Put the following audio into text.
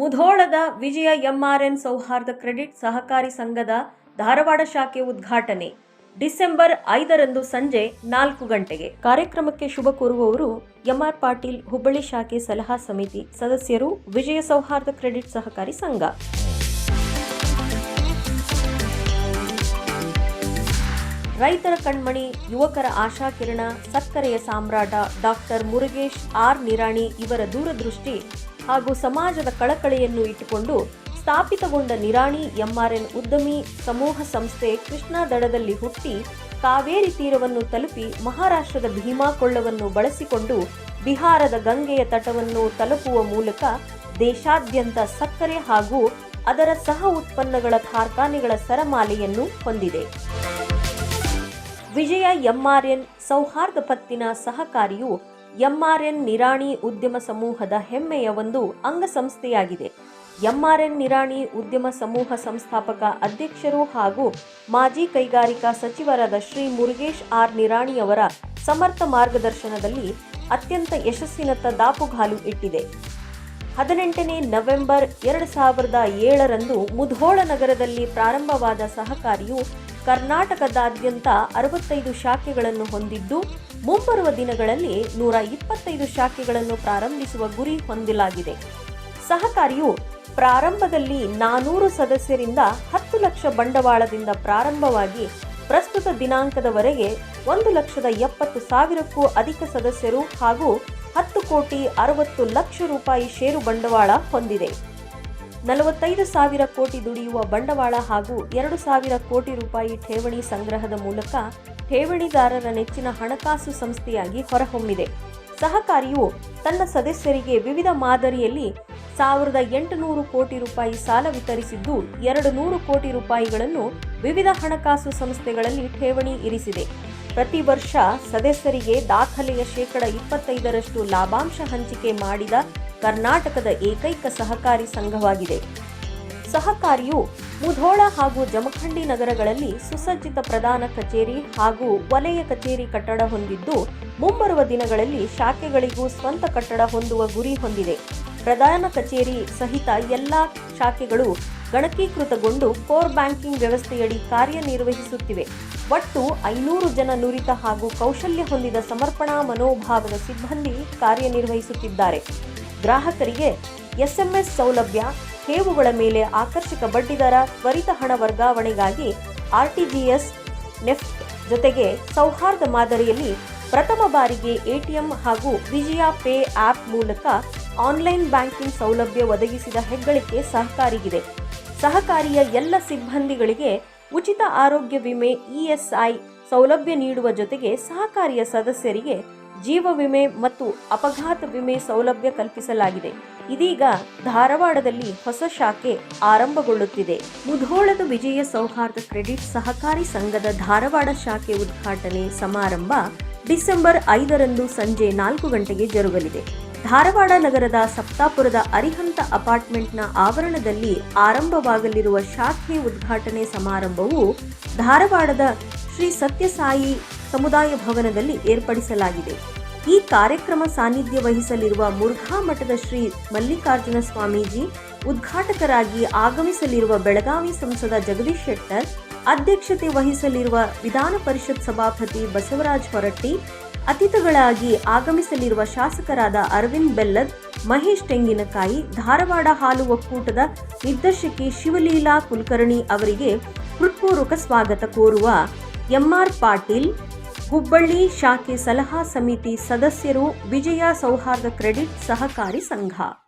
ಮುಧೋಳದ ವಿಜಯ ಎಂಆರ್ಎನ್ ಸೌಹಾರ್ದ ಕ್ರೆಡಿಟ್ ಸಹಕಾರಿ ಸಂಘದ ಧಾರವಾಡ ಶಾಖೆ ಉದ್ಘಾಟನೆ. ಡಿಸೆಂಬರ್ ಐದರಂದು ಸಂಜೆ ನಾಲ್ಕು ಗಂಟೆಗೆ. ಕಾರ್ಯಕ್ರಮಕ್ಕೆ ಶುಭ ಕೋರುವವರು ಎಂಆರ್ ಪಾಟೀಲ್, ಹುಬ್ಬಳ್ಳಿ ಶಾಖೆ ಸಲಹಾ ಸಮಿತಿ ಸದಸ್ಯರು, ವಿಜಯ ಸೌಹಾರ್ದ ಕ್ರೆಡಿಟ್ ಸಹಕಾರಿ ಸಂಘ. ರೈತರ ಕಣ್ಮಣಿ, ಯುವಕರ ಆಶಾಕಿರಣ ಸಕ್ಕರೆಯ ಸಾಮ್ರಾಟ ಡಾಕ್ಟರ್ ಮುರುಗೇಶ್, ಆರ್ ನಿರಾಣಿ ಇವರ ದೂರದೃಷ್ಟಿ ಹಾಗೂ ಸಮಾಜದ ಕಳಕಳಿಯನ್ನು ಇಟ್ಟುಕೊಂಡು ಸ್ಥಾಪಿತಗೊಂಡ ನಿರಾಣಿ ಎಂಆರ್ಎನ್ ಉದ್ಯಮಿ ಸಮೂಹ ಸಂಸ್ಥೆ ಕೃಷ್ಣಾ ದಡದಲ್ಲಿ ಹುಟ್ಟಿ ಕಾವೇರಿ ತೀರವನ್ನು ತಲುಪಿ ಮಹಾರಾಷ್ಟ್ರದ ಭೀಮಾ ಕೊಳ್ಳವನ್ನು ಬಳಸಿಕೊಂಡು ಬಿಹಾರದ ಗಂಗೆಯ ತಟವನ್ನು ತಲುಪುವ ಮೂಲಕ ದೇಶಾದ್ಯಂತ ಸಕ್ಕರೆ ಹಾಗೂ ಅದರ ಸಹ ಉತ್ಪನ್ನಗಳ ಕಾರ್ಖಾನೆಗಳ ಸರಮಾಲೆಯನ್ನು ಹೊಂದಿದೆ. ವಿಜಯ ಎಂಆರ್ಎನ್ ಸೌಹಾರ್ದ ಪತ್ತಿನ ಸಹಕಾರಿಯು ಎಂಆರ್ಎನ್ ನಿರಾಣಿ ಉದ್ಯಮ ಸಮೂಹದ ಹೆಮ್ಮೆಯ ಒಂದು ಅಂಗಸಂಸ್ಥೆಯಾಗಿದೆ. ಎಂಆರ್ಎನ್ ನಿರಾಣಿ ಉದ್ಯಮ ಸಮೂಹ ಸಂಸ್ಥಾಪಕ ಅಧ್ಯಕ್ಷರು ಹಾಗೂ ಮಾಜಿ ಕೈಗಾರಿಕಾ ಸಚಿವರಾದ ಶ್ರೀ ಮುರುಗೇಶ್ ಆರ್ ನಿರಾಣಿಯವರ ಸಮರ್ಥ ಮಾರ್ಗದರ್ಶನದಲ್ಲಿ ಅತ್ಯಂತ ಯಶಸ್ಸಿನತ್ತ ದಾಪುಗಾಲು ಇಟ್ಟಿದೆ. ಹದಿನೆಂಟನೇ ನವೆಂಬರ್ ಎರಡು ಸಾವಿರದ ಏಳರಂದು ಮುಧೋಳ ನಗರದಲ್ಲಿ ಪ್ರಾರಂಭವಾದ ಸಹಕಾರಿಯು ಕರ್ನಾಟಕದಾದ್ಯಂತ ಅರವತ್ತೈದು ಶಾಖೆಗಳನ್ನು ಹೊಂದಿದ್ದು, ಮುಂಬರುವ ದಿನಗಳಲ್ಲಿ ನೂರ ಇಪ್ಪತ್ತೈದು ಶಾಖೆಗಳನ್ನು ಪ್ರಾರಂಭಿಸುವ ಗುರಿ ಹೊಂದಲಾಗಿದೆ. ಸಹಕಾರಿಯು ಪ್ರಾರಂಭದಲ್ಲಿ ನಾನೂರು ಸದಸ್ಯರಿಂದ ಹತ್ತು ಲಕ್ಷ ಬಂಡವಾಳದಿಂದ ಪ್ರಾರಂಭವಾಗಿ ಪ್ರಸ್ತುತ ದಿನಾಂಕದವರೆಗೆ ಒಂದು ಲಕ್ಷದ ಎಪ್ಪತ್ತು ಸಾವಿರಕ್ಕೂ ಅಧಿಕ ಸದಸ್ಯರು ಹಾಗೂ ಹತ್ತು ಕೋಟಿ ಅರವತ್ತು ಲಕ್ಷ ರೂಪಾಯಿ ಷೇರು ಬಂಡವಾಳ ಹೊಂದಿದೆ. ನಲವತ್ತೈದು ಸಾವಿರ ಕೋಟಿ ದುಡಿಯುವ ಬಂಡವಾಳ ಹಾಗೂ ಎರಡು ಸಾವಿರ ಕೋಟಿ ರೂಪಾಯಿ ಠೇವಣಿ ಸಂಗ್ರಹದ ಮೂಲಕ ಠೇವಣಿದಾರರ ನೆಚ್ಚಿನ ಹಣಕಾಸು ಸಂಸ್ಥೆಯಾಗಿ ಹೊರಹೊಮ್ಮಿದೆ. ಸಹಕಾರಿಯು ತನ್ನ ಸದಸ್ಯರಿಗೆ ವಿವಿಧ ಮಾದರಿಯಲ್ಲಿ ಸಾವಿರದ ಎಂಟುನೂರು ಕೋಟಿ ರೂಪಾಯಿ ಸಾಲ ವಿತರಿಸಿದ್ದು, ಎರಡು ನೂರು ಕೋಟಿ ರೂಪಾಯಿಗಳನ್ನು ವಿವಿಧ ಹಣಕಾಸು ಸಂಸ್ಥೆಗಳಲ್ಲಿ ಠೇವಣಿ ಇರಿಸಿದೆ. ಪ್ರತಿ ವರ್ಷ ಸದಸ್ಯರಿಗೆ ದಾಖಲೆಯ ಶೇಕಡ ಇಪ್ಪತ್ತೈದರಷ್ಟು ಲಾಭಾಂಶ ಹಂಚಿಕೆ ಮಾಡಿದ ಕರ್ನಾಟಕದ ಏಕೈಕ ಸಹಕಾರಿ ಸಂಘವಾಗಿದೆ. ಸಹಕಾರಿಯು ಮುಧೋಳ ಹಾಗೂ ಜಮಖಂಡಿ ನಗರಗಳಲ್ಲಿ ಸುಸಜ್ಜಿತ ಪ್ರಧಾನ ಕಚೇರಿ ಹಾಗೂ ವಲಯ ಕಚೇರಿ ಕಟ್ಟಡ ಹೊಂದಿದ್ದು, ಮುಂಬರುವ ದಿನಗಳಲ್ಲಿ ಶಾಖೆಗಳಿಗೂ ಸ್ವಂತ ಕಟ್ಟಡ ಹೊಂದುವ ಗುರಿ ಹೊಂದಿದೆ. ಪ್ರಧಾನ ಕಚೇರಿ ಸಹಿತ ಎಲ್ಲ ಶಾಖೆಗಳು ಗಣಕೀಕೃತಗೊಂಡು ಕೋರ್ ಬ್ಯಾಂಕಿಂಗ್ ವ್ಯವಸ್ಥೆಯಡಿ ಕಾರ್ಯನಿರ್ವಹಿಸುತ್ತಿವೆ. ಒಟ್ಟು ಐನೂರು ಜನ ನುರಿತ ಹಾಗೂ ಕೌಶಲ್ಯ ಹೊಂದಿದ ಸಮರ್ಪಣಾ ಮನೋಭಾವದ ಸಿಬ್ಬಂದಿ ಕಾರ್ಯನಿರ್ವಹಿಸುತ್ತಿದ್ದಾರೆ. ಗ್ರಾಹಕರಿಗೆ ಎಸ್ಎಂಎಸ್ ಸೌಲಭ್ಯ ಠೇವುಗಳ ಮೇಲೆ ಆಕರ್ಷಕ ಬಡ್ಡಿದರ, ತ್ವರಿತ ಹಣ ವರ್ಗಾವಣೆಗಾಗಿ ಆರ್ಟಿಜಿಎಸ್ ನೆಫ್ಟ್ ಜೊತೆಗೆ ಸೌಹಾರ್ದ ಮಾದರಿಯಲ್ಲಿ ಪ್ರಥಮ ಬಾರಿಗೆ ಎಟಿಎಂ ಹಾಗೂ ವಿಜಯ ಪೇ ಆಪ್ ಮೂಲಕ ಆನ್ಲೈನ್ ಬ್ಯಾಂಕಿಂಗ್ ಸೌಲಭ್ಯ ಒದಗಿಸಿದ ಹೆಗ್ಗಳಿಕೆ ಸಹಕಾರಿಗಿದೆ. ಸಹಕಾರಿಯ ಎಲ್ಲ ಸಿಬ್ಬಂದಿಗಳಿಗೆ ಉಚಿತ ಆರೋಗ್ಯ ವಿಮೆ ಇಎಸ್ಐ ಸೌಲಭ್ಯ ನೀಡುವ ಜೊತೆಗೆ ಸಹಕಾರಿಯ ಸದಸ್ಯರಿಗೆ ಜೀವ ವಿಮೆ ಮತ್ತು ಅಪಘಾತ ವಿಮೆ ಸೌಲಭ್ಯ ಕಲ್ಪಿಸಲಾಗಿದೆ. ಇದೀಗ ಧಾರವಾಡದಲ್ಲಿ ಹೊಸ ಶಾಖೆ ಆರಂಭಗೊಳ್ಳುತ್ತಿದೆ. ಮುಧೋಳದ ವಿಜಯ ಸೌಹಾರ್ದ ಕ್ರೆಡಿಟ್ ಸಹಕಾರಿ ಸಂಘದ ಧಾರವಾಡ ಶಾಖೆ ಉದ್ಘಾಟನೆ ಸಮಾರಂಭ ಡಿಸೆಂಬರ್ ಐದರಂದು ಸಂಜೆ ನಾಲ್ಕು ಗಂಟೆಗೆ ಜರುಗಲಿದೆ. ಧಾರವಾಡ ನಗರದ ಸಪ್ತಾಪುರದ ಅರಿಹಂತ ಅಪಾರ್ಟ್ಮೆಂಟ್ನ ಆವರಣದಲ್ಲಿ ಆರಂಭವಾಗಲಿರುವ ಶಾಖೆ ಉದ್ಘಾಟನೆ ಸಮಾರಂಭವು ಧಾರವಾಡದ ಶ್ರೀ ಸತ್ಯಸಾಯಿ ಸಮುದಾಯ ಭವನದಲ್ಲಿ ಏರ್ಪಡಿಸಲಾಗಿದೆ. ಈ ಕಾರ್ಯಕ್ರಮ ಸಾನ್ನಿಧ್ಯ ವಹಿಸಲಿರುವ ಮುರುಘಾ ಮಠದ ಶ್ರೀ ಮಲ್ಲಿಕಾರ್ಜುನ ಸ್ವಾಮೀಜಿ ಉದ್ಘಾಟಕರಾಗಿ ಆಗಮಿಸಲಿರುವ ಬೆಳಗಾವಿ ಸಂಸದ ಜಗದೀಶ್ ಶೆಟ್ಟರ್ ಅಧ್ಯಕ್ಷತೆ ವಹಿಸಲಿರುವ ವಿಧಾನ ಪರಿಷತ್ ಸಭಾಪತಿ ಬಸವರಾಜ್ ಹೊರಟ್ಟಿ, ಅತಿಥಿಗಳಾಗಿ ಆಗಮಿಸಲಿರುವ ಶಾಸಕರಾದ ಅರವಿಂದ್ ಬೆಲ್ಲದ್, ಮಹೇಶ್ ತೆಂಗಿನಕಾಯಿ, ಧಾರವಾಡ ಹಾಲು ಒಕ್ಕೂಟದ ನಿರ್ದೇಶಕಿ ಶಿವಲೀಲಾ ಕುಲಕರ್ಣಿ ಅವರಿಗೆ ಹೃತ್ಪೂರ್ವಕ ಸ್ವಾಗತ ಕೋರುವ ಎಂಆರ್ ಪಾಟೀಲ್, ಹುಬ್ಬಳ್ಳಿ ಶಾಖೆ ಸಲಹಾ ಸಮಿತಿ ಸದಸ್ಯರು ವಿಜಯ ಸೌಹಾರ್ದ ಕ್ರೆಡಿಟ್ ಸಹಕಾರಿ ಸಂಘ.